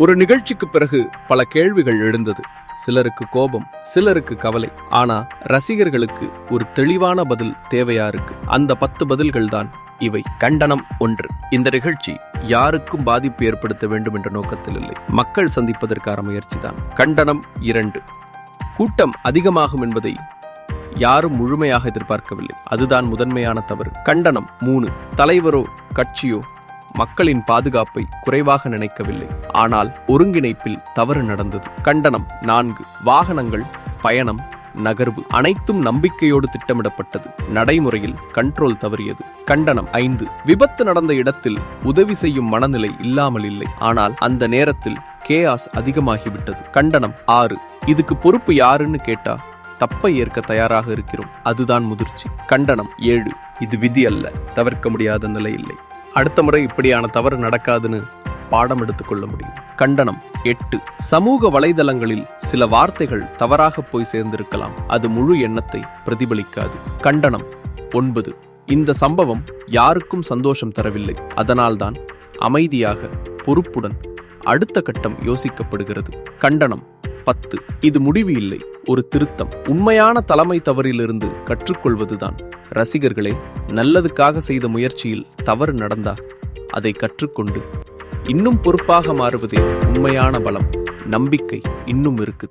ஒரு நிகழ்ச்சிக்கு பிறகு பல கேள்விகள் எழுந்தது. சிலருக்கு கோபம் சிலருக்கு கவலை. ஆனா ரசிகர்களுக்கு ஒரு தெளிவான பதில் தேவையா இருக்கு. அந்த பத்து பதில்கள் தான் இவை. கண்டனம் ஒன்று. இந்த நிகழ்ச்சி யாருக்கும் பாதிப்பு ஏற்படுத்த வேண்டும் என்ற நோக்கத்தில் இல்லை. மக்கள் சந்திப்பதற்கான முயற்சிதான். கண்டனம் இரண்டு. கூட்டம் அதிகமாகும் என்பதை யாரும் முழுமையாக எதிர்பார்க்கவில்லை. அதுதான் முதன்மையான தவறு. கண்டனம் மூணு. தலைவரோ கட்சியோ மக்களின் பாதுகாப்பை குறைவாக நினைக்கவில்லை. ஆனால் ஒருங்கிணைப்பில் தவறு நடந்தது. கண்டனம் நான்கு. வாகனங்கள் பயணம் நகர்வு அனைத்தும் நம்பிக்கையோடு திட்டமிடப்பட்டது. நடைமுறையில் கண்ட்ரோல் தவறியது. கண்டனம் ஐந்து. விபத்து நடந்த இடத்தில் உதவி செய்யும் மனநிலை இல்லாமல் இல்லை. ஆனால் அந்த நேரத்தில் கேஆஸ் அதிகமாகிவிட்டது. கண்டனம் ஆறு. இதுக்கு பொறுப்பு யாருன்னு கேட்டா தப்பை ஏற்க தயாராக இருக்கிறோம். அதுதான் முதிர்ச்சி. கண்டனம் ஏழு. இது விதி அல்ல. தவிர்க்க முடியாத நிலை இல்லை. அடுத்த முறை இப்படியான தவறு நடக்காதுன்னு பாடம் எடுத்துக்கொள்ள முடியும். கண்டனம் எட்டு. சமூக வலைதளங்களில் சில வார்த்தைகள் தவறாக போய் சேர்ந்திருக்கலாம். அது முழு எண்ணத்தை பிரதிபலிக்காது. கண்டனம் ஒன்பது. இந்த சம்பவம் யாருக்கும் சந்தோஷம் தரவில்லை. அதனால்தான் அமைதியாக பொறுப்புடன் அடுத்த கட்டம் யோசிக்கப்படுகிறது. கண்டனம் பத்து. இது முடிவு இல்லை. ஒரு திருத்தம். உண்மையான தலைமை தவறிலிருந்து கற்றுக்கொள்வதுதான். ரசிகர்களே நல்லதுக்காக செய்த முயற்சியில் தவறு நடந்தா அதை கற்றுக்கொண்டு இன்னும் பொறுப்பாக மாறுவதே உண்மையான பலம் நம்பிக்கை இன்னும் இருக்குது.